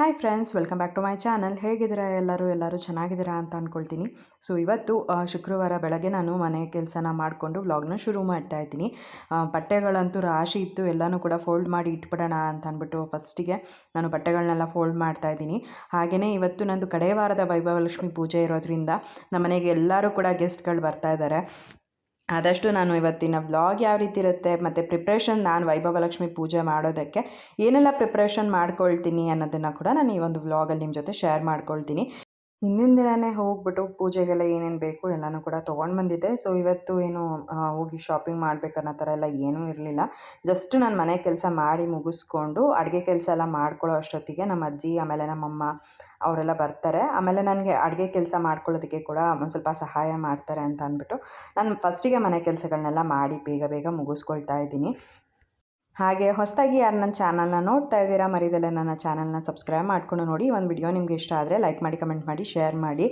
Hi friends welcome back to my channel ಹೇಗಿದ್ದೀರಾ ಎಲ್ಲರೂ? ಎಲ್ಲರೂ ಚೆನ್ನಾಗಿದ್ದೀರಾ ಅಂತ ಅಂದ್ಕೊಳ್ತೀನಿ ಸೊ ಇವತ್ತು ಶುಕ್ರವಾರ ಬೆಳಗ್ಗೆ ನಾನು ಮನೆ ಕೆಲಸನ ಮಾಡಿಕೊಂಡು ವ್ಲಾಗ್ನ ಶುರು ಮಾಡ್ತಾ ಇದ್ದೀನಿ. ಬಟ್ಟೆಗಳಂತೂ ರಾಶಿ ಇತ್ತು. ಎಲ್ಲನೂ ಕೂಡ ಫೋಲ್ಡ್ ಮಾಡಿ ಇಟ್ಬಿಡೋಣ ಅಂತ ಅಂದ್ಬಿಟ್ಟು ಫಸ್ಟಿಗೆ ನಾನು ಬಟ್ಟೆಗಳನ್ನೆಲ್ಲ ಫೋಲ್ಡ್ ಮಾಡ್ತಾ ಇದ್ದೀನಿ. ಹಾಗೆಯೇ ಇವತ್ತು ನಂದು ಕಡೆಯ ವಾರದ ವೈಭವಲಕ್ಷ್ಮಿ ಪೂಜೆ ಇರೋದ್ರಿಂದ ನಮ್ಮ ಮನೆಗೆ ಎಲ್ಲರೂ ಕೂಡ ಗೆಸ್ಟ್ಗಳು ಬರ್ತಾ ಇದ್ದಾರೆ. ಆದಷ್ಟು ನಾನು ಇವತ್ತಿನ ವ್ಲಾಗ್ ಯಾವ ರೀತಿ ಇರುತ್ತೆ ಮತ್ತು ಪ್ರಿಪ್ರೇಷನ್ ನಾನು ವೈಭವಲಕ್ಷ್ಮಿ ಪೂಜೆ ಮಾಡೋದಕ್ಕೆ ಏನೆಲ್ಲ ಪ್ರಿಪ್ರೇಷನ್ ಮಾಡ್ಕೊಳ್ತೀನಿ ಅನ್ನೋದನ್ನು ಕೂಡ ನಾನು ಈ ಒಂದು ವ್ಲಾಗಲ್ಲಿ ನಿಮ್ಮ ಜೊತೆ ಶೇರ್ ಮಾಡ್ಕೊಳ್ತೀನಿ. ಹಿಂದಿನ ದಿನವೇ ಹೋಗ್ಬಿಟ್ಟು ಪೂಜೆಗೆಲ್ಲ ಏನೇನು ಬೇಕು ಎಲ್ಲನೂ ಕೂಡ ತೊಗೊಂಡು ಬಂದಿದ್ದೆ. ಸೊ ಇವತ್ತು ಏನು ಹೋಗಿ ಶಾಪಿಂಗ್ ಮಾಡಬೇಕನ್ನೋ ಥರ ಎಲ್ಲ ಏನೂ ಇರಲಿಲ್ಲ. ಜಸ್ಟ್ ನಾನು ಮನೆ ಕೆಲಸ ಮಾಡಿ ಮುಗಿಸ್ಕೊಂಡು ಅಡುಗೆ ಕೆಲಸ ಎಲ್ಲ ಮಾಡ್ಕೊಳ್ಳೋ ಅಷ್ಟೊತ್ತಿಗೆ ನಮ್ಮ ಅಜ್ಜಿ, ಆಮೇಲೆ ನಮ್ಮಮ್ಮ ಅವರೆಲ್ಲ ಬರ್ತಾರೆ. ಆಮೇಲೆ ನನಗೆ ಅಡುಗೆ ಕೆಲಸ ಮಾಡ್ಕೊಳ್ಳೋದಕ್ಕೆ ಕೂಡ ಒಂದು ಸ್ವಲ್ಪ ಸಹಾಯ ಮಾಡ್ತಾರೆ ಅಂತ ಅಂದ್ಬಿಟ್ಟು ನಾನು ಫಸ್ಟಿಗೆ ಮನೆ ಕೆಲಸಗಳನ್ನೆಲ್ಲ ಮಾಡಿ ಬೇಗ ಬೇಗ ಮುಗಿಸ್ಕೊಳ್ತಾ ಇದ್ದೀನಿ. ಹಾಗೆ ಹೊಸದಾಗಿ ಯಾರು ನನ್ನ ಚಾನಲ್ನ ನೋಡ್ತಾ ಇದ್ದೀರಾ ಮರಿದಲ್ಲೇ ನನ್ನ ಚಾನಲ್ನ ಸಬ್ಸ್ಕ್ರೈಬ್ ಮಾಡ್ಕೊಂಡು ನೋಡಿ. ಒಂದು ವಿಡಿಯೋ ನಿಮಗೆ ಇಷ್ಟ ಆದರೆ ಲೈಕ್ ಮಾಡಿ ಕಮೆಂಟ್ ಮಾಡಿ ಶೇರ್ ಮಾಡಿ.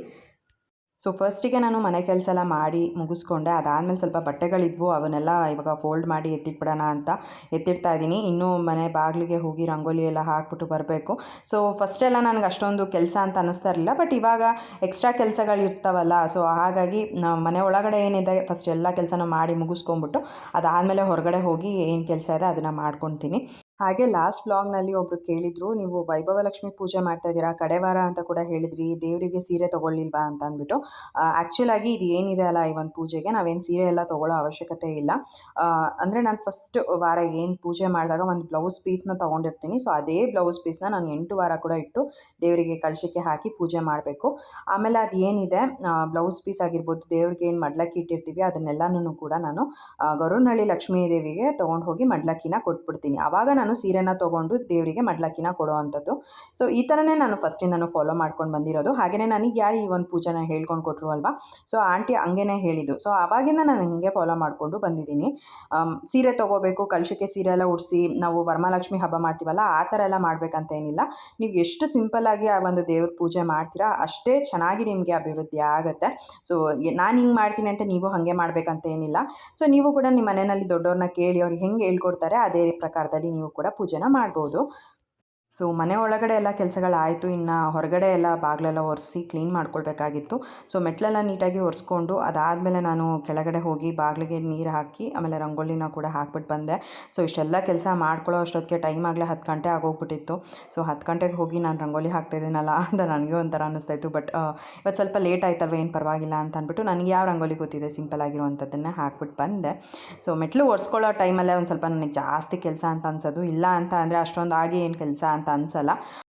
ಸೊ ಫಸ್ಟಿಗೆ ನಾನು ಮನೆ ಕೆಲಸ ಎಲ್ಲ ಮಾಡಿ ಮುಗಿಸ್ಕೊಂಡೆ. ಅದಾದಮೇಲೆ ಸ್ವಲ್ಪ ಬಟ್ಟೆಗಳಿದ್ವು. ಅವನ್ನೆಲ್ಲ ಇವಾಗ ಫೋಲ್ಡ್ ಮಾಡಿ ಎತ್ತಿಟ್ಬಿಡೋಣ ಅಂತ ಎತ್ತಿಡ್ತಾ ಇದ್ದೀನಿ. ಇನ್ನೂ ಮನೆ ಬಾಗಿಲಿಗೆ ಹೋಗಿ ರಂಗೋಲಿ ಎಲ್ಲ ಹಾಕ್ಬಿಟ್ಟು ಬರಬೇಕು. ಸೊ ಫಸ್ಟೆಲ್ಲ ನನಗೆ ಅಷ್ಟೊಂದು ಕೆಲಸ ಅಂತ ಅನ್ನಿಸ್ತಾ ಇರಲಿಲ್ಲ. ಬಟ್ ಇವಾಗ ಎಕ್ಸ್ಟ್ರಾ ಕೆಲಸಗಳು ಇರ್ತಾವಲ್ಲ. ಸೊ ಹಾಗಾಗಿ ಮನೆ ಒಳಗಡೆ ಏನಿದೆ ಫಸ್ಟ್ ಎಲ್ಲ ಕೆಲಸನ ಮಾಡಿ ಮುಗಿಸ್ಕೊಂಬಿಟ್ಟು ಅದಾದಮೇಲೆ ಹೊರಗಡೆ ಹೋಗಿ ಏನು ಕೆಲಸ ಇದೆ ಅದನ್ನು ಮಾಡ್ಕೊತೀನಿ. ಹಾಗೆ ಲಾಸ್ಟ್ ವ್ಲಾಗ್ನಲ್ಲಿ ಒಬ್ಬರು ಕೇಳಿದರು, ನೀವು ವೈಭವಲಕ್ಷ್ಮಿ ಪೂಜೆ ಮಾಡ್ತಾ ಇದ್ದೀರಾ? ಕಡೆವಾರ ಅಂತ ಕೂಡ ಹೇಳಿದ್ರಿ. ದೇವರಿಗೆ ಸೀರೆ ತೊಗೊಳ್ಳಿಲ್ವಾ? ಅಂತ ಅಂದ್ಬಿಟ್ಟು ಆ್ಯಕ್ಚುಲಾಗಿ ಇದು ಏನಿದೆ ಅಲ್ಲ ಈ ಒಂದು ಪೂಜೆಗೆ? ನಾವೇನು ಸೀರೆ ಎಲ್ಲ ತೊಗೊಳ್ಳೋ ಅವಶ್ಯಕತೆ ಇಲ್ಲ. ಅಂದರೆ ನಾನು ಫಸ್ಟ್ ವಾರ ಏನು ಪೂಜೆ ಮಾಡಿದಾಗ ಒಂದು ಬ್ಲೌಸ್ ಪೀಸ್ನ ತೊಗೊಂಡಿರ್ತೀನಿ. ಸೊ ಅದೇ ಬ್ಲೌಸ್ ಪೀಸ್ನ ನಾನು ಎಂಟು ವಾರ ಕೂಡ ಇಟ್ಟು ದೇವರಿಗೆ ಕಳಶಕ್ಕೆ ಹಾಕಿ ಪೂಜೆ ಮಾಡಬೇಕು. ಆಮೇಲೆ ಅದು ಏನಿದೆ ಬ್ಲೌಸ್ ಪೀಸ್ ಆಗಿರ್ಬೋದು, ದೇವ್ರಿಗೆ ಏನು ಮಡ್ಲಕ್ಕಿ ಇಟ್ಟಿರ್ತೀವಿ ಅದನ್ನೆಲ್ಲನೂ ಕೂಡ ನಾನು ಗೌರನಹಳ್ಳಿ ಲಕ್ಷ್ಮೀ ದೇವಿಗೆ ತೊಗೊಂಡು ಹೋಗಿ ಮಡ್ಲಕ್ಕಿನ ಕೊಟ್ಬಿಡ್ತೀನಿ. ಆವಾಗ ನಾನು ಸೀರೆನ ತೊಗೊಂಡು ದೇವರಿಗೆ ಮಡ್ಲಕ್ಕಿನ ಕೊಡೋ ಅಂಥದ್ದು ಸೊ ಈ ಥರನೇ ನಾನು ಫಸ್ಟಿಂದನೂ ಫಾಲೋ ಮಾಡ್ಕೊಂಡು ಬಂದಿರೋದು. ಹಾಗೆಯೇ ನನಗೆ ಯಾರು ಈ ಒಂದು ಪೂಜೆನ ಹೇಳ್ಕೊಂಡು ಕೊಟ್ಟರು ಅಲ್ವಾ? ಸೊ ಆಂಟಿ ಹಂಗೇನೆ ಹೇಳಿದ್ದು. ಸೊ ಆವಾಗಿಂದ ನಾನು ಹಂಗೆ ಫಾಲೋ ಮಾಡಿಕೊಂಡು ಬಂದಿದ್ದೀನಿ. ಸೀರೆ ತೊಗೋಬೇಕು, ಕಲಶಕ್ಕೆ ಸೀರೆ ಎಲ್ಲ ಉಡಿಸಿ, ನಾವು ವರಮಹಾಲಕ್ಷ್ಮಿ ಹಬ್ಬ ಮಾಡ್ತೀವಲ್ಲ, ಆ ಥರ ಎಲ್ಲ ಮಾಡಬೇಕಂತ ಏನಿಲ್ಲ. ನೀವು ಎಷ್ಟು ಸಿಂಪಲ್ಲಾಗಿ ಆ ಒಂದು ದೇವ್ರ ಪೂಜೆ ಮಾಡ್ತೀರಾ, ಅಷ್ಟೇ ಚೆನ್ನಾಗಿ ನಿಮಗೆ ಅಭಿವೃದ್ಧಿ ಆಗುತ್ತೆ. ಸೊ ನಾನು ಹಿಂಗೆ ಮಾಡ್ತೀನಿ ಅಂತ ನೀವು ಹಾಗೆ ಮಾಡಬೇಕಂತ ಏನಿಲ್ಲ. ಸೊ ನೀವು ಕೂಡ ನಿಮ್ಮ ಮನೆಯಲ್ಲಿ ದೊಡ್ಡವ್ರನ್ನ ಕೇಳಿ ಅವ್ರಿಗೆ ಹೆಂಗೆ ಹೇಳ್ಕೊಡ್ತಾರೆ, ಅದೇ ಪ್ರಕಾರದಲ್ಲಿ ನೀವು ಕೂಡ ಪೂಜೆನ ಮಾಡ್ಬೋದು. ಸೊ ಮನೆ ಒಳಗಡೆ ಎಲ್ಲ ಕೆಲಸಗಳಾಯಿತು, ಇನ್ನು ಹೊರಗಡೆ ಎಲ್ಲ ಬಾಗಿಲೆಲ್ಲ ಒರೆಸಿ ಕ್ಲೀನ್ ಮಾಡ್ಕೊಳ್ಬೇಕಾಗಿತ್ತು. ಸೊ ಮೆಟ್ಲೆಲ್ಲ ನೀಟಾಗಿ ಒರೆಸ್ಕೊಂಡು ಅದಾದಮೇಲೆ ನಾನು ಕೆಳಗಡೆ ಹೋಗಿ ಬಾಗಿಲಿಗೆ ನೀರು ಹಾಕಿ, ಆಮೇಲೆ ರಂಗೋಲಿನ ಕೂಡ ಹಾಕ್ಬಿಟ್ಟು ಬಂದೆ. ಸೊ ಇಷ್ಟೆಲ್ಲ ಕೆಲಸ ಮಾಡ್ಕೊಳ್ಳೋ ಅಷ್ಟೊತ್ತಿಗೆ ಟೈಮ್ ಆಗಲೇ ಹತ್ತು ಗಂಟೆ ಆಗೋಗ್ಬಿಟ್ಟಿತ್ತು. ಸೊ ಹತ್ತು ಗಂಟೆಗೆ ಹೋಗಿ ನಾನು ರಂಗೋಲಿ ಹಾಕ್ತಿದ್ದೀನಲ್ಲ ಅಂತ ನನಗೆ ಒಂಥರ ಅನ್ನಿಸ್ತಾ ಇತ್ತು ಬಟ್ ಇವತ್ತು ಸ್ವಲ್ಪ ಲೇಟ್ ಆಯ್ತಲ್ವ, ಏನು ಪರವಾಗಿಲ್ಲ ಅಂತ ಅಂದ್ಬಿಟ್ಟು ನನಗೆ ಯಾವ ರಂಗೋಲಿ ಗೊತ್ತಿದೆ ಸಿಂಪಲ್ ಆಗಿರುವಂಥದ್ದನ್ನೇ ಹಾಕ್ಬಿಟ್ಟು ಬಂದೆ. ಸೊ ಮೆಟ್ಲು ಒರೆಸ್ಕೊಳ್ಳೋ ಟೈಮಲ್ಲೇ ಒಂದು ಸ್ವಲ್ಪ ನನಗೆ ಜಾಸ್ತಿ ಕೆಲಸ ಅಂತ ಅನ್ಸೋದು ಇಲ್ಲ ಅಂತ ಅಂದರೆ ಅಷ್ಟೊಂದು ಆಗಿ ಏನು ಕೆಲಸ ಅಂತ ಅನ್ಸಲ್ಲ.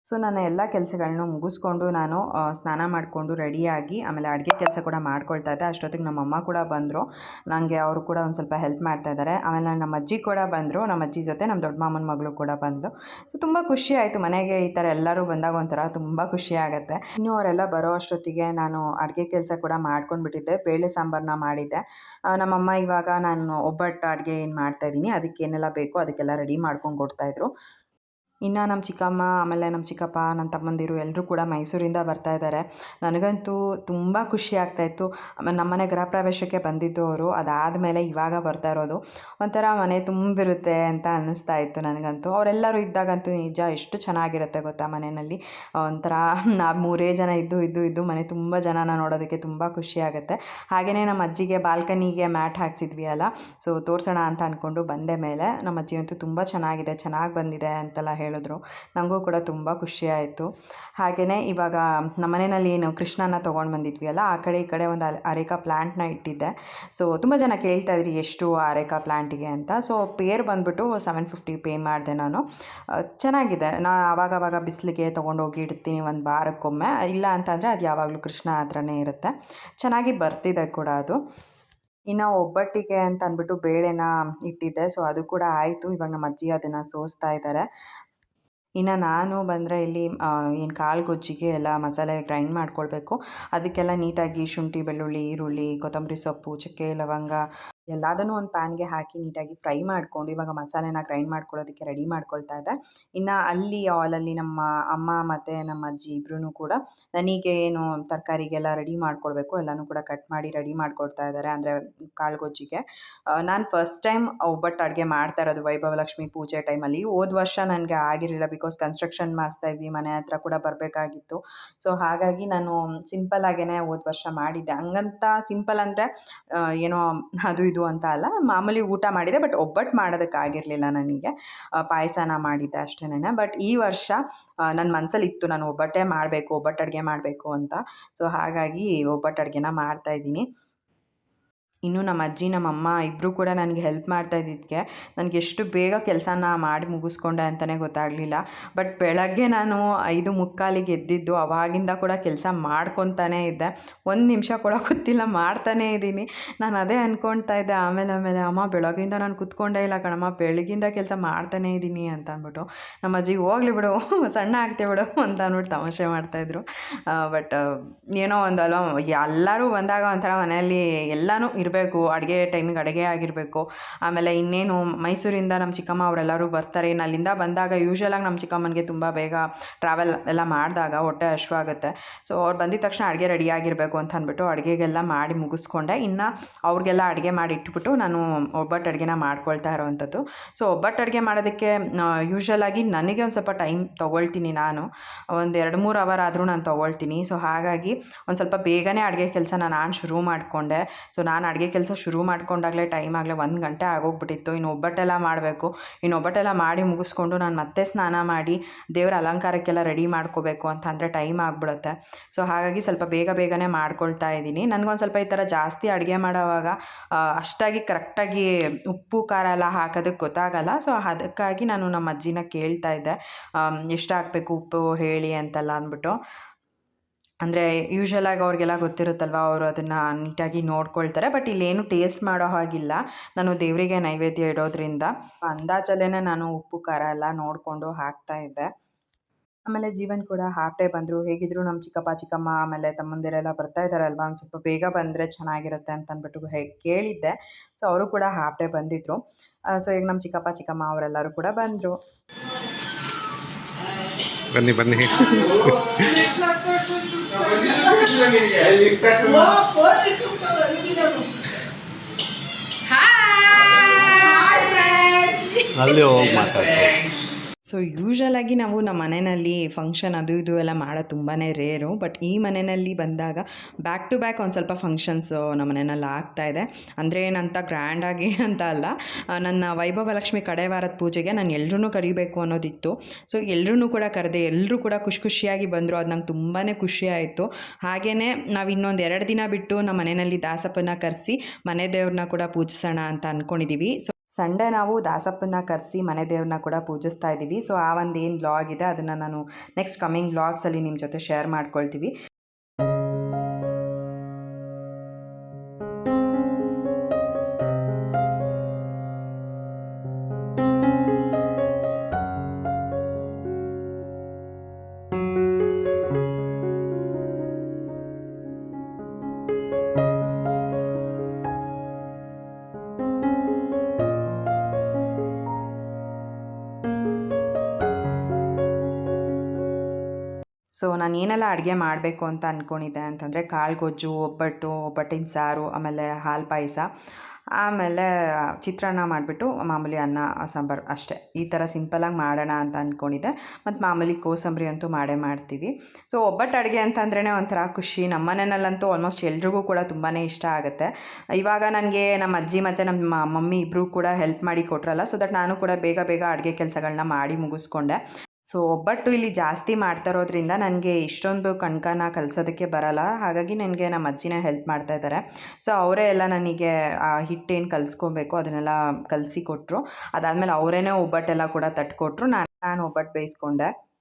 ಸೊ ನಾನು ಎಲ್ಲ ಕೆಲಸಗಳನ್ನೂ ಮುಗಿಸ್ಕೊಂಡು ನಾನು ಸ್ನಾನ ಮಾಡಿಕೊಂಡು ರೆಡಿಯಾಗಿ ಆಮೇಲೆ ಅಡುಗೆ ಕೆಲಸ ಕೂಡ ಮಾಡ್ಕೊಳ್ತಾ ಇದ್ದೆ. ಅಷ್ಟೊತ್ತಿಗೆ ನಮ್ಮಮ್ಮ ಕೂಡ ಬಂದರು. ನನಗೆ ಅವರು ಕೂಡ ಒಂದು ಸ್ವಲ್ಪ ಹೆಲ್ಪ್ ಮಾಡ್ತಾ ಇದ್ದಾರೆ ಆಮೇಲೆ ನಮ್ಮ ಅಜ್ಜಿ ಕೂಡ ಬಂದರು. ನಮ್ಮ ಅಜ್ಜಿ ಜೊತೆ ನಮ್ಮ ದೊಡ್ಡ ಮಾಮನ ಮಗಳು ಕೂಡ ಬಂದು ಸೊ ತುಂಬ ಖುಷಿ ಆಯಿತು. ಮನೆಗೆ ಈ ಥರ ಎಲ್ಲರೂ ಬಂದಾಗ ಒಂಥರ ತುಂಬ ಖುಷಿ ಆಗುತ್ತೆ. ಇನ್ನು ಅವರೆಲ್ಲ ಬರೋ ಅಷ್ಟೊತ್ತಿಗೆ ನಾನು ಅಡುಗೆ ಕೆಲಸ ಕೂಡ ಮಾಡ್ಕೊಂಡ್ಬಿಟ್ಟಿದ್ದೆ ಬೇಳೆ ಸಾಂಬಾರನ್ನ ಮಾಡಿದ್ದೆ. ನಮ್ಮಮ್ಮ ಇವಾಗ ನಾನು ಒಬ್ಬಟ್ಟು ಅಡುಗೆ ಏನು ಮಾಡ್ತಾಯಿದ್ದೀನಿ ಅದಕ್ಕೆ ಏನೆಲ್ಲ ಬೇಕೋ ಅದಕ್ಕೆಲ್ಲ ರೆಡಿ ಮಾಡ್ಕೊಂಡು ಕೊಡ್ತಾಯಿದ್ರು ಇನ್ನು ನಮ್ಮ ಚಿಕ್ಕಮ್ಮ, ಆಮೇಲೆ ನಮ್ಮ ಚಿಕ್ಕಪ್ಪ ನನ್ನ ತಮ್ಮಂದಿರು ಎಲ್ಲರೂ ಕೂಡ ಮೈಸೂರಿಂದ ಬರ್ತಾ ಇದ್ದಾರೆ. ನನಗಂತೂ ತುಂಬ ಖುಷಿ ಆಗ್ತಾಯಿತ್ತು ಆಮೇಲೆ ನಮ್ಮನೆ ಗೃಹ ಪ್ರವೇಶಕ್ಕೆ ಬಂದಿದ್ದು ಅವರು. ಅದಾದಮೇಲೆ ಇವಾಗ ಬರ್ತಾ ಇರೋದು. ಒಂಥರ ಮನೆ ತುಂಬಿರುತ್ತೆ ಅಂತ ಅನ್ನಿಸ್ತಾ ಇತ್ತು ನನಗಂತೂ. ಅವರೆಲ್ಲರೂ ಇದ್ದಾಗಂತೂ ನಿಜ ಎಷ್ಟು ಚೆನ್ನಾಗಿರುತ್ತೆ ಗೊತ್ತಾ ಮನೆಯಲ್ಲಿ. ಒಂಥರ ನಾವು ಮೂರೇ ಜನ ಇದ್ದು ಇದ್ದು ಇದ್ದು ಮನೆ ತುಂಬ ಜನನ ನೋಡೋದಕ್ಕೆ ತುಂಬ ಖುಷಿ ಆಗುತ್ತೆ. ಹಾಗೆಯೇ ನಮ್ಮ ಅಜ್ಜಿಗೆ ಬಾಲ್ಕನಿಗೆ ಮ್ಯಾಟ್ ಹಾಕ್ಸಿದ್ವಿ ಅಲ್ಲ. ಸೊ, ತೋರಿಸೋಣ ಅಂತ ಅಂದ್ಕೊಂಡು ಬಂದೆ ಮೇಲೆ. ನಮ್ಮ ಅಜ್ಜಿ ಅಂತೂ ತುಂಬ ಚೆನ್ನಾಗಿದೆ, ಚೆನ್ನಾಗಿ ಬಂದಿದೆ ಅಂತೆಲ್ಲ ಹೇಳಿದ್ರು ನನಗೂ ಕೂಡ ತುಂಬ ಖುಷಿಯಾಯಿತು ಹಾಗೆಯೇ ಇವಾಗ ನಮ್ಮ ಮನೆಯಲ್ಲಿ ಏನು ಕೃಷ್ಣನ ತೊಗೊಂಡು ಬಂದಿದ್ವಿ ಅಲ್ಲ ಆ ಕಡೆ ಈ ಕಡೆ ಒಂದು ಅರೇಕಾ ಪ್ಲ್ಯಾಂಟ್ನ ಇಟ್ಟಿದ್ದೆ. ಸೊ ತುಂಬ ಜನ ಕೇಳ್ತಾ ಇದ್ರಿ, ಎಷ್ಟು ಅರೇಕಾ ಪ್ಲ್ಯಾಂಟಿಗೆ ಅಂತ. ಸೊ ಪೇರ್ ಬಂದುಬಿಟ್ಟು ಸೆವೆನ್ ಫಿಫ್ಟಿ ಪೇ ಮಾಡಿದೆ ನಾನು. ಚೆನ್ನಾಗಿದೆ. ನಾ ಆವಾಗವಾಗ ಬಿಸಿಲಿಗೆ ತೊಗೊಂಡೋಗಿ ಇಡ್ತೀನಿ ಒಂದು ವಾರಕ್ಕೊಮ್ಮೆ. ಇಲ್ಲ ಅಂತಂದರೆ ಅದು ಯಾವಾಗಲೂ ಕೃಷ್ಣ ಹತ್ರನೇ ಇರುತ್ತೆ. ಚೆನ್ನಾಗಿ ಬರ್ತಿದೆ ಕೂಡ ಅದು. ಇನ್ನು ಒಬ್ಬಟ್ಟಿಗೆ ಅಂತ ಅಂದ್ಬಿಟ್ಟು ಬೇಳೆನ ಇಟ್ಟಿದ್ದೆ. ಸೊ ಅದು ಕೂಡ ಆಯಿತು. ಇವಾಗ ನಮ್ಮ ಅಜ್ಜಿ ಅದನ್ನು ಸೋಸ್ತಾ ಇದ್ದಾರೆ ಇನ್ನು ನಾನು ಬಂದರೆ ಇಲ್ಲಿ ಏನು ಕಾಳು ಗೊಜ್ಜಿಗೆ ಎಲ್ಲ ಮಸಾಲೆ ಗ್ರೈಂಡ್ ಮಾಡ್ಕೊಳ್ಬೇಕು. ಅದಕ್ಕೆಲ್ಲ ನೀಟಾಗಿ ಶುಂಠಿ, ಬೆಳ್ಳುಳ್ಳಿ, ಈರುಳ್ಳಿ, ಕೊತ್ತಂಬರಿ ಸೊಪ್ಪು, ಚಕ್ಕೆ, ಲವಂಗ ಎಲ್ಲದನ್ನೂ ಒಂದು ಪ್ಯಾನ್ಗೆ ಹಾಕಿ ನೀಟಾಗಿ ಫ್ರೈ ಮಾಡಿಕೊಂಡು ಇವಾಗ ಮಸಾಲೆನ ಗ್ರೈಂಡ್ ಮಾಡ್ಕೊಳ್ಳೋದಕ್ಕೆ ರೆಡಿ ಮಾಡ್ಕೊಳ್ತಾ ಇದ್ದೆ. ಇನ್ನು ಅಲ್ಲಿ ಆಲಲ್ಲಿ ನಮ್ಮ ಅಮ್ಮ ಮತ್ತು ನಮ್ಮ ಅಜ್ಜಿ ಇಬ್ಬರೂ ಕೂಡ ನನಗೆ ಏನು ತರಕಾರಿಗೆಲ್ಲ ರೆಡಿ ಮಾಡ್ಕೊಳ್ಬೇಕು ಎಲ್ಲನೂ ಕೂಡ ಕಟ್ ಮಾಡಿ ರೆಡಿ ಮಾಡ್ಕೊಡ್ತಾ ಇದ್ದಾರೆ. ಅಂದರೆ ಕಾಳು ಗೊಜ್ಜಿಗೆ ನಾನು ಫಸ್ಟ್ ಟೈಮ್ ಒಬ್ಬಟ್ಟು ಅಡುಗೆ ಮಾಡ್ತಾ ಇರೋದು ವೈಭವಲಕ್ಷ್ಮಿ ಪೂಜೆ ಟೈಮಲ್ಲಿ ಹೋದ ವರ್ಷ ನನಗೆ ಆಗಿರಲಿಲ್ಲ ಬಿಕಾಸ್ ಕನ್ಸ್ಟ್ರಕ್ಷನ್ ಮಾಡಿಸ್ತಾ ಇದ್ವಿ, ಮನೆ ಹತ್ರ ಕೂಡ ಬರಬೇಕಾಗಿತ್ತು. ಸೊ ಹಾಗಾಗಿ ನಾನು ಸಿಂಪಲ್ ಆಗೇ ಹೋದ ವರ್ಷ ಮಾಡಿದ್ದೆ. ಹಂಗಂತ ಸಿಂಪಲ್ ಅಂದರೆ ಏನೋ ಅದು ಇದು ಅಂತ ಅಲ್ಲ. ಮಾಮೂಲಿ ಊಟ ಮಾಡಿದೆ, ಬಟ್ ಒಬ್ಬಟ್ಟು ಮಾಡೋದಕ್ಕಾಗಿರಲಿಲ್ಲ ನನಗೆ. ಪಾಯಸನ ಮಾಡಿದ್ದೆ ಅಷ್ಟೇನೆ ಬಟ್ ಈ ವರ್ಷ ನನ್ನ ಮನಸ್ಸಲ್ಲಿ ಇತ್ತು. ನಾನು ಒಬ್ಬಟ್ಟೇ ಮಾಡಬೇಕು, ಒಬ್ಬಟ್ಟು ಅಡುಗೆ ಮಾಡಬೇಕು ಅಂತ. ಸೊ, ಹಾಗಾಗಿ ಒಬ್ಬಟ್ಟು ಅಡುಗೆನ ಮಾಡ್ತಾಯಿದ್ದೀನಿ ಇನ್ನು ನಮ್ಮ ಅಜ್ಜಿ, ನಮ್ಮ ಅಮ್ಮ ಇಬ್ಬರೂ ಕೂಡ ನನಗೆ ಹೆಲ್ಪ್ ಮಾಡ್ತಾ ಇದ್ದಿದ್ದಕ್ಕೆ ನನಗೆ ಎಷ್ಟು ಬೇಗ ಕೆಲಸನ ಮಾಡಿ ಮುಗಿಸ್ಕೊಂಡೆ ಅಂತಲೇ ಗೊತ್ತಾಗಲಿಲ್ಲ. ಬಟ್ ಬೆಳಗ್ಗೆ ನಾನು ಐದು ಮುಕ್ಕಾಲಿಗೆ ಎದ್ದಿದ್ದು, ಅವಾಗಿಂದ ಕೂಡ ಕೆಲಸ ಮಾಡ್ಕೊತಾನೇ ಇದ್ದೆ. ಒಂದು ನಿಮಿಷ ಕೂಡ ಗೊತ್ತಿಲ್ಲ, ಮಾಡ್ತಾನೇ ಇದ್ದೀನಿ. ನಾನು ಅದೇ ಅಂದ್ಕೊಳ್ತಾ ಇದ್ದೆ, ಆಮೇಲೆ ಆಮೇಲೆ, ಅಮ್ಮ ಬೆಳಗ್ಗಿಂದ ನಾನು ಕುತ್ಕೊಂಡೇ ಇಲ್ಲ ಕಣಮ್ಮ ಬೆಳಗಿಂದ ಕೆಲಸ ಮಾಡ್ತಾನೇ ಇದ್ದೀನಿ ಅಂತ ಅಂದ್ಬಿಟ್ಟು. ನಮ್ಮ ಅಜ್ಜಿ, ಹೋಗ್ಲಿ ಬಿಡು, ಸಣ್ಣ ಆಗ್ತೇ ಬಿಡು ಅಂತ ಅಂದ್ಬಿಟ್ಟು ತಮಾಷೆ ಮಾಡ್ತಾಯಿದ್ರು ಬಟ್ ಏನೋ ಒಂದು ಅಲ್ವಾ ಎಲ್ಲರೂ ಬಂದಾಗ ಒಂಥರ ಮನೆಯಲ್ಲಿ ಎಲ್ಲನೂ ಇರಬೇಕು ಇರಬೇಕು ಅಡುಗೆ ಟೈಮಿಗೆ ಅಡುಗೆ ಆಗಿರಬೇಕು. ಆಮೇಲೆ ಇನ್ನೇನು, ಮೈಸೂರಿಂದ ನಮ್ಮ ಚಿಕ್ಕಮ್ಮ ಅವರೆಲ್ಲರೂ ಬರ್ತಾರೆ. ಇನ್ನು ಅಲ್ಲಿಂದ ಬಂದಾಗ ಯೂಶ್ವಲಾಗಿ ನಮ್ಮ ಚಿಕ್ಕಮ್ಮನಿಗೆ ತುಂಬ ಬೇಗ ಟ್ರಾವೆಲ್ ಎಲ್ಲ ಮಾಡಿದಾಗ ಹೊಟ್ಟೆ ಹಶ್ವಾಗುತ್ತೆ ಸೊ ಅವ್ರು ಬಂದಿದ ತಕ್ಷಣ ಅಡುಗೆ ರೆಡಿ ಆಗಿರಬೇಕು ಅಂತ ಅಂದ್ಬಿಟ್ಟು ಅಡುಗೆಗೆಲ್ಲ ಮಾಡಿ ಮುಗಿಸ್ಕೊಂಡೆ. ಇನ್ನು ಅವ್ರಿಗೆಲ್ಲ ಅಡುಗೆ ಮಾಡಿ ಇಟ್ಬಿಟ್ಟು ನಾನು ಒಬ್ಬಟ್ಟು ಅಡುಗೆನ ಮಾಡ್ಕೊಳ್ತಾ ಇರೋವಂಥದ್ದು. ಸೊ ಒಬ್ಬಟ್ಟು ಅಡುಗೆ ಮಾಡೋದಕ್ಕೆ ಯೂಶ್ವಲಾಗಿ ನನಗೆ ಒಂದು ಸ್ವಲ್ಪ ಟೈಮ್ ತೊಗೊಳ್ತೀನಿ ನಾನು. ಒಂದು ಎರಡು ಮೂರು ಅವರ್ ಆದರೂ ನಾನು ತೊಗೊಳ್ತೀನಿ. ಸೊ ಹಾಗಾಗಿ ಒಂದು ಸ್ವಲ್ಪ ಬೇಗನೆ ಅಡುಗೆ ಕೆಲಸ ನಾನು ಶುರು ಮಾಡಿಕೊಂಡೆ. ಸೊ ನಾನು ಅಡುಗೆ ಕೆಲಸ ಶುರು ಮಾಡ್ಕೊಂಡಾಗಲೇ ಟೈಮ್ ಆಗಲೇ ಒಂದು ಗಂಟೆ ಆಗೋಗ್ಬಿಟ್ಟಿತ್ತು. ಇನ್ನು ಒಬ್ಬಟ್ಟೆಲ್ಲ ಮಾಡಬೇಕು. ಇನ್ನು ಒಬ್ಬಟ್ಟೆಲ್ಲ ಮಾಡಿ ಮುಗಿಸ್ಕೊಂಡು ನಾನು ಮತ್ತೆ ಸ್ನಾನ ಮಾಡಿ ದೇವರ ಅಲಂಕಾರಕ್ಕೆಲ್ಲ ರೆಡಿ ಮಾಡ್ಕೋಬೇಕು ಅಂತ ಅಂದರೆ ಟೈಮ್ ಆಗಿಬಿಡುತ್ತೆ. ಸೊ ಹಾಗಾಗಿ ಸ್ವಲ್ಪ ಬೇಗ ಬೇಗನೆ ಮಾಡ್ಕೊಳ್ತಾ ಇದ್ದೀನಿ. ನನಗೊಂದು ಸ್ವಲ್ಪ ಈ ಥರ ಜಾಸ್ತಿ ಅಡುಗೆ ಮಾಡೋವಾಗ ಅಷ್ಟಾಗಿ ಕರೆಕ್ಟಾಗಿ ಉಪ್ಪು, ಖಾರ ಎಲ್ಲ ಹಾಕೋದಕ್ಕೆ ಗೊತ್ತಾಗಲ್ಲ. ಸೊ ಅದಕ್ಕಾಗಿ ನಾನು ನಮ್ಮ ಅಜ್ಜಿನ ಕೇಳ್ತಾ ಇದ್ದೆ. ಎಷ್ಟು ಹಾಕಬೇಕು ಉಪ್ಪು, ಹೇಳಿ ಅಂತೆಲ್ಲ ಅಂದ್ಬಿಟ್ಟು. ಅಂದರೆ ಯೂಶ್ವಲಾಗಿ ಅವ್ರಿಗೆಲ್ಲ ಗೊತ್ತಿರುತ್ತಲ್ವ ಅವರು ಅದನ್ನು ನೀಟಾಗಿ ನೋಡ್ಕೊಳ್ತಾರೆ ಬಟ್ ಇಲ್ಲೇನು ಟೇಸ್ಟ್ ಮಾಡೋ ಹಾಗಿಲ್ಲ. ನಾನು ದೇವರಿಗೆ ನೈವೇದ್ಯ ಇಡೋದ್ರಿಂದ ಅಂದಾಜಲ್ಲೇ ನಾನು ಉಪ್ಪು, ಖಾರ ಎಲ್ಲ ನೋಡಿಕೊಂಡು ಹಾಕ್ತಾ ಇದ್ದೆ. ಆಮೇಲೆ ಜೀವನ್ ಕೂಡ ಹಾಫ್ ಡೇ ಬಂದರು. ಹೇಗಿದ್ರು ನಮ್ಮ ಚಿಕ್ಕಪ್ಪ, ಚಿಕ್ಕಮ್ಮ, ಆಮೇಲೆ ತಮ್ಮಂದಿರೆಲ್ಲ ಬರ್ತಾ ಇದ್ದಾರಲ್ವ? ಒಂದು ಸ್ವಲ್ಪ ಬೇಗ ಬಂದರೆ ಚೆನ್ನಾಗಿರುತ್ತೆ ಅಂತ ಅಂದ್ಬಿಟ್ಟು ಹೇಗೆ ಕೇಳಿದ್ದೆ. ಸೊ ಅವರು ಕೂಡ ಹಾಫ್ ಡೇ ಬಂದಿದ್ದರು ಸೊ ಈಗ ನಮ್ಮ ಚಿಕ್ಕಪ್ಪ, ಚಿಕ್ಕಮ್ಮ ಅವರೆಲ್ಲರೂ ಕೂಡ ಬಂದರು. ಬನ್ನಿ ಬನ್ನಿ. ಅಲ್ಲಿ ಹೋಗಿ ಮಾತಾಡ್ತಾರೆ ಸೊ ಯೂಶ್ವಲಾಗಿ ನಾವು ನಮ್ಮ ಮನೆಯಲ್ಲಿ ಫಂಕ್ಷನ್ ಅದು ಇದು ಎಲ್ಲ ಮಾಡೋದು ತುಂಬಾ ರೇರು ಬಟ್ ಈ ಮನೆಯಲ್ಲಿ ಬಂದಾಗ ಬ್ಯಾಕ್ ಟು ಬ್ಯಾಕ್ ಒಂದು ಸ್ವಲ್ಪ ಫಂಕ್ಷನ್ಸು ನಮ್ಮ ಮನೆಯಲ್ಲಿ ಆಗ್ತಾ ಇದೆ. ಅಂದರೆ ಏನಂತ ಗ್ರ್ಯಾಂಡಾಗಿ ಅಂತ ಅಲ್ಲ. ನನ್ನ ವೈಭವಲಕ್ಷ್ಮಿ ಕಡೆ ವಾರದ ಪೂಜೆಗೆ ನಾನು ಎಲ್ಲರೂ ಕರಿಬೇಕು ಅನ್ನೋದಿತ್ತು. ಸೊ ಎಲ್ಲರೂ ಕೂಡ ಕರೆದೆ ಎಲ್ಲರೂ ಕೂಡ ಖುಷಿ ಖುಷಿಯಾಗಿ ಬಂದರು. ಅದು ನಂಗೆ ತುಂಬಾ ಖುಷಿ ಆಯಿತು. ಹಾಗೆಯೇ ನಾವು ಇನ್ನೊಂದು ಎರಡು ದಿನ ಬಿಟ್ಟು ನಮ್ಮ ಮನೆಯಲ್ಲಿ ದಾಸಪ್ಪನ ಕರೆಸಿ ಮನೆ ದೇವ್ರನ್ನ ಕೂಡ ಪೂಜಿಸೋಣ ಅಂತ ಅಂದ್ಕೊಂಡಿದ್ದೀವಿ ಸೊ ಸಂಡೇ ನಾವು ದಾಸಪ್ಪನ ಕರೆಸಿ ಮನೆ ದೇವ್ರನ್ನ ಕೂಡ ಪೂಜಿಸ್ತಾ ಇದ್ದೀವಿ. ಸೊ ಆ ಒಂದು ಏನು ಬ್ಲಾಗ್ ಇದೆ, ಅದನ್ನು ನಾನು ನೆಕ್ಸ್ಟ್ ಕಮಿಂಗ್ ಬ್ಲಾಗ್ಸಲ್ಲಿ ನಿಮ್ಮ ಜೊತೆ ಶೇರ್ ಮಾಡ್ಕೊಳ್ತೀವಿ. ಸೊ ನಾನು ಏನೆಲ್ಲ ಅಡುಗೆ ಮಾಡಬೇಕು ಅಂತ ಅಂದ್ಕೊಂಡಿದ್ದೆ ಅಂತಂದರೆ ಕಾಳು ಗೊಜ್ಜು ಒಬ್ಬಟ್ಟು, ಒಬ್ಬಟ್ಟಿನ ಸಾರು, ಆಮೇಲೆ ಹಾಲು ಪಾಯಸ, ಆಮೇಲೆ ಚಿತ್ರಾನ್ನ ಮಾಡಿಬಿಟ್ಟು ಮಾಮೂಲಿ ಅನ್ನ, ಸಾಂಬಾರು ಅಷ್ಟೇ. ಈ ಥರ ಸಿಂಪಲಾಗಿ ಮಾಡೋಣ ಅಂತ ಅಂದ್ಕೊಂಡಿದ್ದೆ ಮತ್ತು ಮಾಮೂಲಿ ಕೋಸಂಬರಿ ಅಂತೂ ಮಾಡೇ ಮಾಡ್ತೀವಿ. ಸೊ ಒಬ್ಬಟ್ಟು ಅಡುಗೆ ಅಂತಂದ್ರೇ ಒಂಥರ ಖುಷಿ. ನಮ್ಮ ಮನೆಯಲ್ಲಂತೂ ಆಲ್ಮೋಸ್ಟ್ ಎಲ್ರಿಗೂ ಕೂಡ ತುಂಬಾ ಇಷ್ಟ ಆಗುತ್ತೆ. ಇವಾಗ ನನಗೆ ನಮ್ಮ ಅಜ್ಜಿ ಮತ್ತು ನಮ್ಮ ಮಮ್ಮಿ ಇಬ್ಬರೂ ಕೂಡ ಹೆಲ್ಪ್ ಮಾಡಿ ಕೊಟ್ರಲ್ಲ ಸೊ ದಟ್ ನಾನು ಕೂಡ ಬೇಗ ಬೇಗ ಅಡುಗೆ ಕೆಲಸಗಳನ್ನ ಮಾಡಿ ಮುಗಿಸ್ಕೊಂಡೆ. ಸೊ ಒಬ್ಬಟ್ಟು ಇಲ್ಲಿ ಜಾಸ್ತಿ ಮಾಡ್ತಾ ಇರೋದ್ರಿಂದ ನನಗೆ ಇಷ್ಟೊಂದು ಕಣ್ಕನ ಕಲಿಸೋದಕ್ಕೆ ಬರಲ್ಲ. ಹಾಗಾಗಿ ನನಗೆ ನಮ್ಮ ಅಜ್ಜಿನೇ ಹೆಲ್ಪ್ ಮಾಡ್ತಾ ಇದ್ದಾರೆ. ಸೊ ಅವರೇ ಎಲ್ಲ ನನಗೆ, ಆ, ಹಿಟ್ಟೇನು ಕಲಿಸ್ಕೊಬೇಕು, ಅದನ್ನೆಲ್ಲ ಕಲಿಸಿ ಕೊಟ್ಟರು ಅದಾದಮೇಲೆ ಅವರೇನೇ ಒಬ್ಬಟ್ಟೆಲ್ಲ ಕೂಡ ತಟ್ಕೊಟ್ರು. ನಾನು ನಾನು ಒಬ್ಬಟ್ಟು ಬೇಯಿಸ್ಕೊಂಡೆ.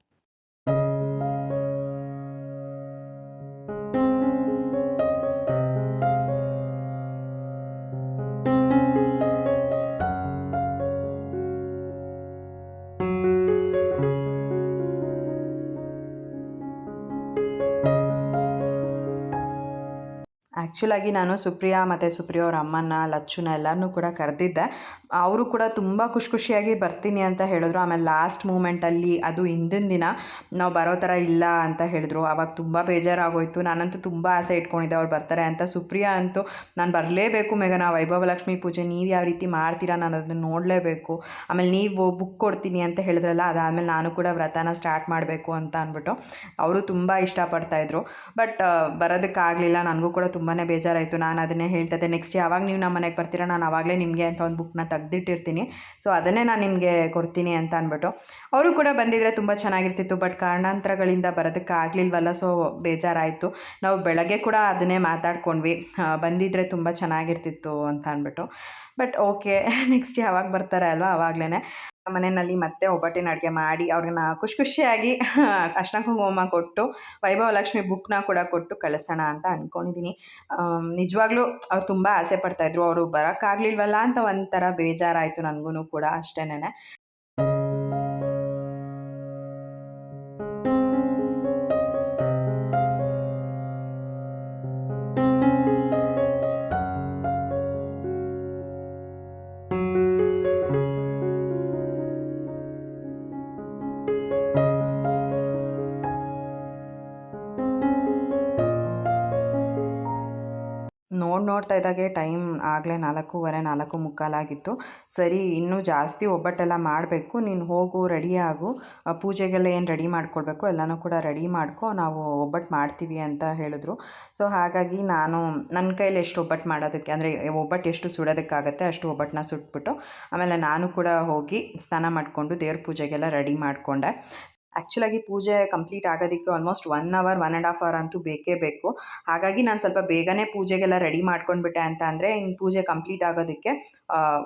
ಆ್ಯಕ್ಚುಲಾಗಿ ನಾನು ಸುಪ್ರಿಯಾ ಮತ್ತು ಸುಪ್ರಿಯಾ ಅವ್ರ ಅಮ್ಮನ ಲಚ್ಚುನ ಎಲ್ಲರನ್ನೂ ಕೂಡ ಕರೆದಿದ್ದೆ. ಅವರು ಕೂಡ ತುಂಬ ಖುಷಿ ಖುಷಿಯಾಗಿ ಬರ್ತೀನಿ ಅಂತ ಹೇಳಿದ್ರು. ಆಮೇಲೆ ಲಾಸ್ಟ್ ಮೂಮೆಂಟಲ್ಲಿ ಅದು ಹಿಂದಿನ ದಿನ ನಾವು ಬರೋ ಥರ ಇಲ್ಲ ಅಂತ ಹೇಳಿದ್ರು. ಆವಾಗ ತುಂಬ ಬೇಜಾರಾಗೋಯ್ತು. ನಾನಂತೂ ತುಂಬ ಆಸೆ ಇಟ್ಕೊಂಡಿದ್ದೆ ಅವ್ರು ಬರ್ತಾರೆ ಅಂತ. ಸುಪ್ರಿಯಾ ಅಂತೂ ನಾನು ಬರಲೇಬೇಕು ಮೇಘನಾ ವೈಭವ ಲಕ್ಷ್ಮಿ ಪೂಜೆ ನೀವು ಯಾವ ರೀತಿ ಮಾಡ್ತೀರಾ ನಾನು ಅದನ್ನು ನೋಡಲೇಬೇಕು. ಆಮೇಲೆ ನೀವು ಬುಕ್ ಕೊಡ್ತೀನಿ ಅಂತ ಹೇಳಿದ್ರಲ್ಲ ಅದಾದಮೇಲೆ ನಾನು ಕೂಡ ವ್ರತನ ಸ್ಟಾರ್ಟ್ ಮಾಡಬೇಕು ಅಂತ ಅಂದ್ಬಿಟ್ಟು ಅವರು ತುಂಬ ಇಷ್ಟಪಡ್ತಾಯಿದ್ರು ಬಟ್ ಬರೋದಕ್ಕಾಗಲಿಲ್ಲ ನನಗೂ ಕೂಡ ತುಂಬಾ ಬೇಜಾರಾಯಿತು. ನಾನು ಅದನ್ನೇ ಹೇಳ್ತದೆ ನೆಕ್ಸ್ಟ್ ಯಾವಾಗ ನೀವು ನಮ್ಮ ಮನೆಗೆ ಬರ್ತೀರಾ? ನಾನು ಆವಾಗಲೇ ನಿಮಗೆ ಅಂತ ಒಂದು ಬುಕ್ನ ತೆಗ್ದಿಟ್ಟಿರ್ತೀನಿ ಸೊ ಅದನ್ನೇ ನಾನು ನಿಮಗೆ ಕೊಡ್ತೀನಿ ಅಂತ ಅಂದ್ಬಿಟ್ಟು ಅವರು ಕೂಡ ಬಂದಿದ್ದರೆ ತುಂಬ ಚೆನ್ನಾಗಿರ್ತಿತ್ತು ಬಟ್ ಕಾರಣಾಂತರಗಳಿಂದ ಬರೋದಕ್ಕಾಗಲಿಲ್ವಲ್ಲ ಸೊ ಬೇಜಾರಾಯಿತು. ನಾವು ಬೆಳಗ್ಗೆ ಕೂಡ ಅದನ್ನೇ ಮಾತಾಡ್ಕೊಂಡ್ವಿ. ಬಂದಿದ್ದರೆ ತುಂಬ ಚೆನ್ನಾಗಿರ್ತಿತ್ತು ಅಂತ ಅಂದ್ಬಿಟ್ಟು ಬಟ್ ಓಕೆ ನೆಕ್ಸ್ಟ್ ಯಾವಾಗ ಬರ್ತಾರೆ ಅಲ್ವಾ? ಆವಾಗಲೇ ಮನೆಯಲ್ಲಿ ಮತ್ತೆ ಒಬ್ಬಟ್ಟಿನ ಅಡುಗೆ ಮಾಡಿ ಅವ್ರನ್ನ ಖುಷಿ ಖುಷಿಯಾಗಿ ಅರ್ಶನ ಕುಂಕುಮ ಕೊಟ್ಟು, ವೈಭವ ಲಕ್ಷ್ಮಿ ಬುಕ್ನ ಕೂಡ ಕೊಟ್ಟು ಕಳಿಸೋಣ ಅಂತ ಅಂದ್ಕೊಂಡಿದ್ದೀನಿ ನಿಜವಾಗ್ಲೂ ಅವ್ರು ತುಂಬ ಆಸೆ ಪಡ್ತಾಯಿದ್ರು ಅವರು ಬರೋಕ್ಕಾಗ್ಲಿಲ್ವಲ್ಲ ಅಂತ ಒಂಥರ ಬೇಜಾರಾಯಿತು ನನಗೂ ಕೂಡ ಅಷ್ಟೇನೆ ನೋಡಿ ನೋಡ್ತಾ ಇದ್ದಾಗೆ ಟೈಮ್ ಆಗಲೇ ನಾಲ್ಕೂವರೆ, ನಾಲ್ಕು ಮುಕ್ಕಾಲಾಗಿತ್ತು ಸರಿ, ಇನ್ನೂ ಜಾಸ್ತಿ ಒಬ್ಬಟ್ಟೆಲ್ಲ ಮಾಡಬೇಕು. ನೀನು ಹೋಗು, ರೆಡಿ ಆಗು. ಪೂಜೆಗೆಲ್ಲ ಏನು ರೆಡಿ ಮಾಡ್ಕೊಳ್ಬೇಕು ಎಲ್ಲನೂ ಕೂಡ ರೆಡಿ ಮಾಡ್ಕೊ, ನಾವು ಒಬ್ಬಟ್ಟು ಮಾಡ್ತೀವಿ ಅಂತ ಹೇಳಿದ್ರು. ಸೊ, ಹಾಗಾಗಿ ನಾನು ನನ್ನ ಕೈಲಿ ಎಷ್ಟು ಒಬ್ಬಟ್ಟು ಮಾಡೋದಕ್ಕೆ, ಅಂದರೆ ಒಬ್ಬಟ್ಟು ಎಷ್ಟು ಸುಡೋದಕ್ಕಾಗತ್ತೆ ಅಷ್ಟು ಒಬ್ಬಟ್ಟನ್ನ ಸುಟ್ಬಿಟ್ಟು, ಆಮೇಲೆ ನಾನು ಕೂಡ ಹೋಗಿ ಸ್ನಾನ ಮಾಡಿಕೊಂಡು ದೇವ್ರ ಪೂಜೆಗೆಲ್ಲ ರೆಡಿ ಮಾಡಿಕೊಂಡೆ. ಆ್ಯಕ್ಚುಲಾಗಿ ಪೂಜೆ ಕಂಪ್ಲೀಟ್ ಆಗೋದಕ್ಕೆ almost one hour one and half hour ಅಂತೂ ಬೇಕೇ ಬೇಕು. ಹಾಗಾಗಿ ನಾನು ಸ್ವಲ್ಪ ಬೇಗನೆ ಪೂಜೆಗೆಲ್ಲ ರೆಡಿ ಮಾಡ್ಕೊಂಡ್ಬಿಟ್ಟೆ ಅಂತ ಅಂದರೆ ಹಿಂಗೆ ಪೂಜೆ ಕಂಪ್ಲೀಟ್ ಆಗೋದಕ್ಕೆ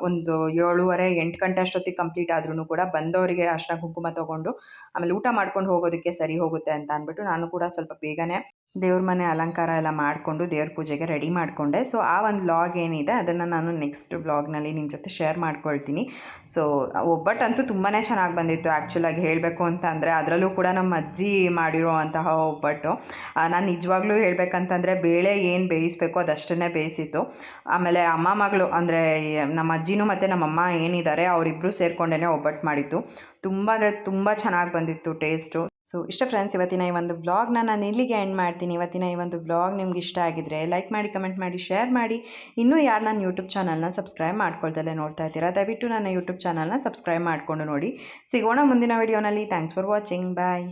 ಒಂದು ಏಳುವರೆ, ಎಂಟು ಗಂಟೆ ಅಷ್ಟೊತ್ತಿಗೆ ಕಂಪ್ಲೀಟ್ ಆದ್ರೂ ಕೂಡ ಬಂದವರಿಗೆ ಅರ್ಶಿನ ಕುಂಕುಮ ತೊಗೊಂಡು ಆಮೇಲೆ ಊಟ ಮಾಡ್ಕೊಂಡು ಹೋಗೋದಕ್ಕೆ ಸರಿ ಹೋಗುತ್ತೆ ಅಂತ ಅಂದ್ಬಿಟ್ಟು ನಾನು ಕೂಡ ಸ್ವಲ್ಪ ಬೇಗನೆ ದೇವ್ರ ಮನೆ ಅಲಂಕಾರ ಎಲ್ಲ ಮಾಡಿಕೊಂಡು ದೇವ್ರ ಪೂಜೆಗೆ ರೆಡಿ ಮಾಡಿಕೊಂಡೆ. ಸೊ ಆ ಒಂದು ಬ್ಲಾಗ್ ಏನಿದೆ, ಅದನ್ನು ನಾನು ನೆಕ್ಸ್ಟ್ ಬ್ಲಾಗ್ನಲ್ಲಿ ನಿಮ್ಮ ಜೊತೆ ಶೇರ್ ಮಾಡ್ಕೊಳ್ತೀನಿ. ಸೊ ಒಬ್ಬಟ್ಟಂತೂ ತುಂಬಾ ಚೆನ್ನಾಗಿ ಬಂದಿತ್ತು ಆ್ಯಕ್ಚುಲಾಗಿ ಹೇಳಬೇಕು ಅಂತ ಅಂದರೆ, ಅದರಲ್ಲೂ ಕೂಡ ನಮ್ಮ ಅಜ್ಜಿ ಮಾಡಿರೋ ಅಂತಹ ಒಬ್ಬಟ್ಟು ನಾನು ನಿಜವಾಗ್ಲೂ ಹೇಳಬೇಕಂತಂದರೆ, ಬೇಳೆ ಏನು ಬೇಯಿಸಬೇಕು ಅದಷ್ಟನ್ನೇ ಬೇಯಿಸಿತ್ತು ಆಮೇಲೆ ಅಮ್ಮ ಮಗಳು, ಅಂದರೆ ನಮ್ಮ ಅಜ್ಜಿನೂ ಮತ್ತು ನಮ್ಮಮ್ಮ ಏನಿದ್ದಾರೆ ಅವರಿಬ್ಬರು ಸೇರಿಕೊಂಡೇ ಒಬ್ಬಟ್ಟು ಮಾಡಿತ್ತು ತುಂಬ ಅಂದರೆ ತುಂಬ ಚೆನ್ನಾಗಿ ಬಂದಿತ್ತು ಟೇಸ್ಟು ಸೊ ಇಷ್ಟ ಫ್ರೆಂಡ್ಸ್ ಇವತ್ತಿನ ಈ ಒಂದು ವ್ಲಾಗ್ನ ನಾನು ಇಲ್ಲಿಗೆ ಎಂಡ್ ಮಾಡ್ತೀನಿ. ಇವತ್ತಿನ ಈ ಒಂದು ವ್ಲಾಗ್ ನಿಮ್ಗೆ ಇಷ್ಟ ಆಗಿದ್ರೆ ಲೈಕ್ ಮಾಡಿ ಕಮೆಂಟ್ ಮಾಡಿ ಶೇರ್ ಮಾಡಿ. ಇನ್ನೂ ಯಾರು ನನ್ನ ಯೂಟ್ಯೂಬ್ ಚಾನಲ್ನ ಸಬ್ಸ್ಕ್ರೈಬ್ ಮಾಡ್ಕೊಳ್ದಲ್ಲೇ ನೋಡ್ತಾ ಇದ್ದೀರಾ, ದಯವಿಟ್ಟು ನನ್ನ ಯೂಟ್ಯೂಬ್ ಚಾನಲ್ನ ಸಬ್ಸ್ಕ್ರೈಬ್ ಮಾಡಿಕೊಂಡು ನೋಡಿ. ಸಿಗೋಣ ಮುಂದಿನ ವೀಡಿಯೋನಲ್ಲಿ ಥ್ಯಾಂಕ್ಸ್ ಫಾರ್ ವಾಚಿಂಗ್ ಬಾಯ್